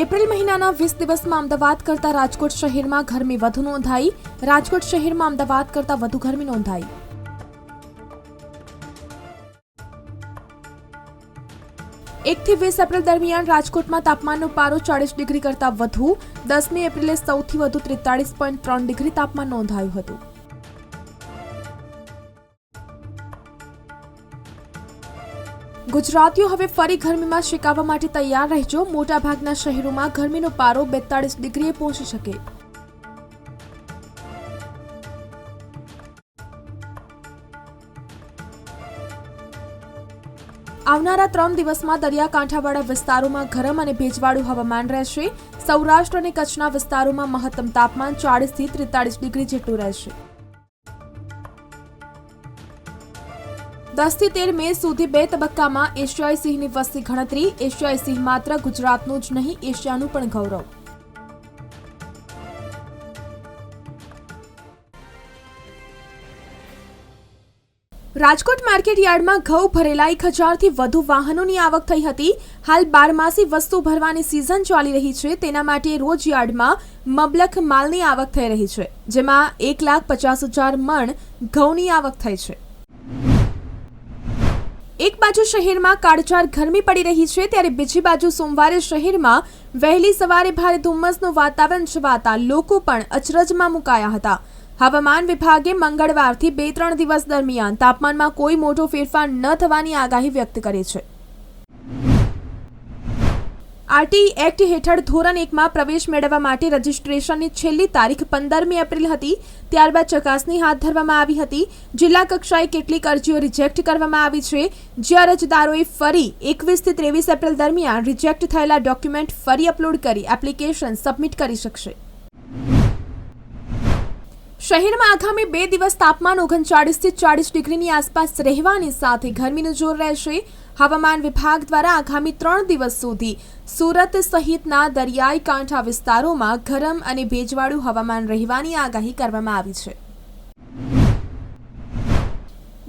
April મહિનાના વીસ દિવસમાં અમદાવાદ કરતા રાજકોટ શહેરમાં ગરમી વધુ નોંધાઈ. રાજકોટ શહેરમાં અમદાવાદ કરતા વધુ ગરમી નોંધાઈ. એકથી વીસ એપ્રિલ દરમિયાન રાજકોટમાં તાપમાનનો પારો ચાળીસ ડિગ્રી કરતાં વધુ. દસમી એપ્રિલે સૌથી વધુ ત્રેતાળીસ પોઈન્ટ ત્રણ ડિગ્રી તાપમાન નોંધાયું હતું. ગુજરાતીઓ હવે ફરી ગરમીમાં શેકાવા માટે તૈયાર રહેજો. મોટાભાગના શહેરોમાં ગરમીનો પારો બેતાળીસ ડિગ્રીએ પહોંચી શકે. આવનારા ત્રણ દિવસમાં દરિયાકાંઠાવાળા વિસ્તારોમાં ગરમ અને ભેજવાળું હવામાન રહેશે. સૌરાષ્ટ્ર અને કચ્છના વિસ્તારોમાં મહત્તમ તાપમાન ચાળીસથી ત્રેતાળીસ ડિગ્રી જેટલું રહેશે. દસથી તેર મે સુધી બે તબક્કામાં એશિયાઈ સિંહની વસ્તી ગણતરી, એશિયાઈ સિંહ માત્ર ગુજરાતનું જ નહીં, એશિયાનું પણ ગૌરવ. રાજકોટ માર્કેટ યાર્ડમાં ઘઉં ભરેલા એક હજારથી વધુ વાહનોની આવક થઈ હતી. હાલ બારમાસી વસ્તુ ભરવાની સિઝન ચાલી રહી છે. તેના માટે રોજ યાર્ડમાં મબલખ માલની આવક થઈ રહી છે, જેમાં એક લાખ પચાસ હજાર મણ ઘઉંની આવક થઈ છે. એક બાજુ શહેરમાં કાળઝાળ ગરમી પડી રહી છે, ત્યારે બીજી બાજુ સોમવારે શહેરમાં વહેલી સવારે ભારે ધુમ્મસનું વાતાવરણ છવાતા લોકો પણ અચરજમાં મુકાયા હતા. હવામાન વિભાગે મંગળવારથી બે ત્રણ દિવસ દરમિયાન તાપમાનમાં કોઈ મોટો ફેરફાર ન થવાની આગાહી વ્યક્ત કરી છે. આરટી એક્ટ હેઠળ ધોરણ એકમાં પ્રવેશ મેળવવા માટે રજીસ્ટ્રેશનની છેલ્લી તારીખ પંદરમી એપ્રિલ હતી. ત્યારબાદ ચકાસણી હાથ ધરવામાં આવી હતી. જિલ્લા કક્ષાએ કેટલીક અરજીઓ રિજેક્ટ કરવામાં આવી છે. જે અરજદારોએ ફરી એકવીસથી ત્રેવીસ એપ્રિલ દરમિયાન રિજેક્ટ થયેલા ડોક્યુમેન્ટ ફરી અપલોડ કરી એપ્લિકેશન સબમિટ કરી શકશે. શહેરમાં આગામી બે દિવસ તાપમાન ઓગણચાળીસથી ચાળીસ ડિગ્રીની આસપાસ રહેવાની સાથે ગરમીનું જોર રહેશે. હવામાન વિભાગ દ્વારા આગામી ત્રણ દિવસ સુધી સુરત સહિતના દરિયાઈ કાંઠા વિસ્તારોમાં ગરમ અને ભેજવાળું હવામાન રહેવાની આગાહી કરવામાં આવી છે.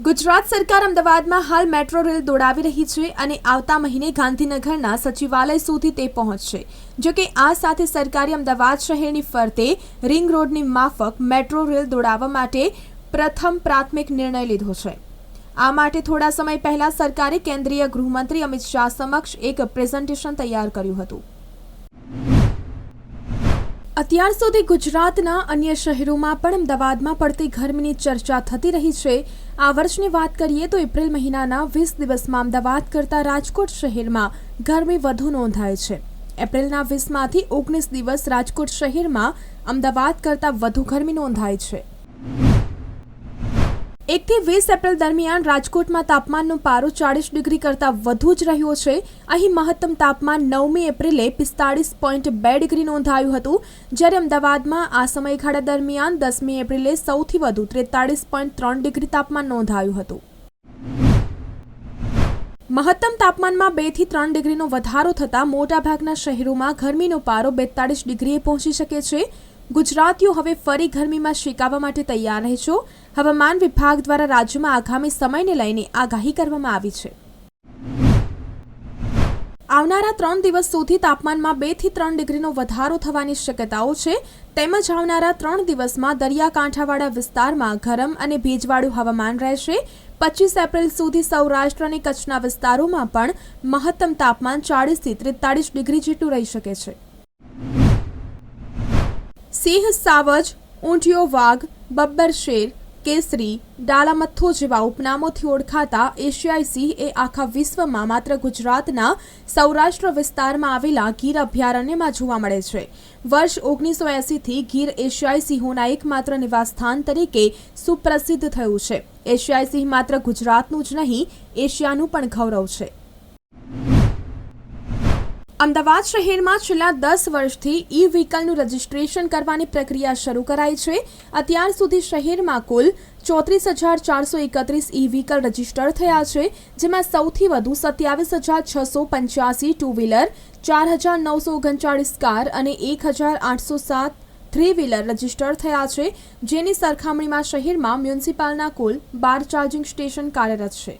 ગુજરાત સરકાર અમદાવાદમાં હાલ મેટ્રો રેલ દોડાવી રહી છે અને આવતા મહિને ગાંધીનગરના સચિવાલય સુધી તે પહોંચશે. જો કે આ સાથે સરકારે અમદાવાદ શહેરની ફરતે રિંગ રોડની માફક મેટ્રો રેલ દોડાવવા માટે પ્રથમ પ્રાથમિક નિર્ણય લીધો છે. આ માટે થોડા સમય પહેલા સરકારે કેન્દ્રીય ગૃહમંત્રી અમિત શાહ સમક્ષ એક પ્રેઝન્ટેશન તૈયાર કર્યું હતું. અત્યાર સુધી ગુજરાતના અન્ય શહેરોમાં પણ અમદાવાદમાં પડતી ગરમીની ચર્ચા થતી રહી છે. આ વર્ષની વાત કરીએ તો એપ્રિલ મહિનાના વીસ દિવસમાં અમદાવાદ કરતાં રાજકોટ શહેરમાં ગરમી વધુ નોંધાય છે. એપ્રિલના વીસમાંથી ઓગણીસ દિવસ રાજકોટ શહેરમાં અમદાવાદ કરતાં વધુ ગરમી નોંધાય છે. એકથી વીસ એપ્રિલ દરમિયાન રાજકોટમાં તાપમાનનો પારો ચાળીસ ડિગ્રી કરતાં વધુ જ રહ્યો છે. અહીં મહત્તમ તાપમાન નવમી એપ્રિલે પિસ્તાળીસ પોઈન્ટ બે ડિગ્રી નોંધાયું હતું, જ્યારે અમદાવાદમાં આ સમયગાળા દરમિયાન દસમી એપ્રિલે સૌથી વધુ ત્રેતાળીસ પોઈન્ટ ત્રણ ડિગ્રી તાપમાન નોંધાયું હતું. મહત્તમ તાપમાનમાં બેથી ત્રણ ડિગ્રીનો વધારો થતાં મોટાભાગના શહેરોમાં ગરમીનો પારો બેતાળીસ ડિગ્રીએ પહોંચી શકે છે. ગુજરાતીઓ હવે ફરી ગરમીમાં શેકાવા માટે તૈયાર રહેજો હવામાન વિભાગ દ્વારા રાજ્યમાં આગામી સમયને લઈને આગાહી કરવામાં આવી છે. આવનારા ત્રણ દિવસ સુધી તાપમાનમાં બેથી ત્રણ ડિગ્રીનો વધારો થવાની શક્યતાઓ છે. તેમજ આવનારા ત્રણ દિવસમાં દરિયાકાંઠાવાળા વિસ્તારમાં ગરમ અને ભેજવાળું હવામાન રહેશે. પચીસ એપ્રિલ સુધી સૌરાષ્ટ્ર અને કચ્છના વિસ્તારોમાં પણ મહત્તમ તાપમાન ચાળીસથી ત્રેતાળીસ ડિગ્રી જેટલું રહી શકે છે. સિંહ સાવજ ઊંટિયો વાઘ, બબ્બર શેર, કેસરી ડાલામથ્થો જેવા ઉપનામોથી ઓળખાતા એશિયાઈ સિંહ એ આખા વિશ્વમાં માત્ર ગુજરાતના સૌરાષ્ટ્ર વિસ્તારમાં આવેલા ગીર અભયારણ્યમાં જોવા મળે છે. વર્ષ ઓગણીસો એંસીથી ગીર એશિયાઈ સિંહોના એકમાત્ર નિવાસસ્થાન તરીકે સુપ્રસિદ્ધ થયું છે. એશિયાઈ સિંહ માત્ર ગુજરાતનું જ નહીં, એશિયાનું પણ ગૌરવ છે. અમદાવાદ શહેરમાં છેલ્લા દસ વર્ષથી ઈ વ્હીકલનું રજીસ્ટ્રેશન કરવાની પ્રક્રિયા શરૂ કરાઈ છે. અત્યાર સુધી શહેરમાં કુલ ચોત્રીસ હજાર ચારસો એકત્રીસ ઈ વ્હીકલ રજિસ્ટર થયા છે, જેમાં સૌથી વધુ સત્યાવીસ હજાર છસો પંચ્યાસી ટુ વ્હીલર ચાર હજાર નવસો ઓગણચાળીસ કાર અને એક હજાર આઠસો સાત થ્રી વ્હીલર રજિસ્ટર થયા છે. જેની સરખામણીમાં શહેરમાં મ્યુનિસિપાલના કુલ બાર ચાર્જિંગ સ્ટેશન કાર્યરત છે.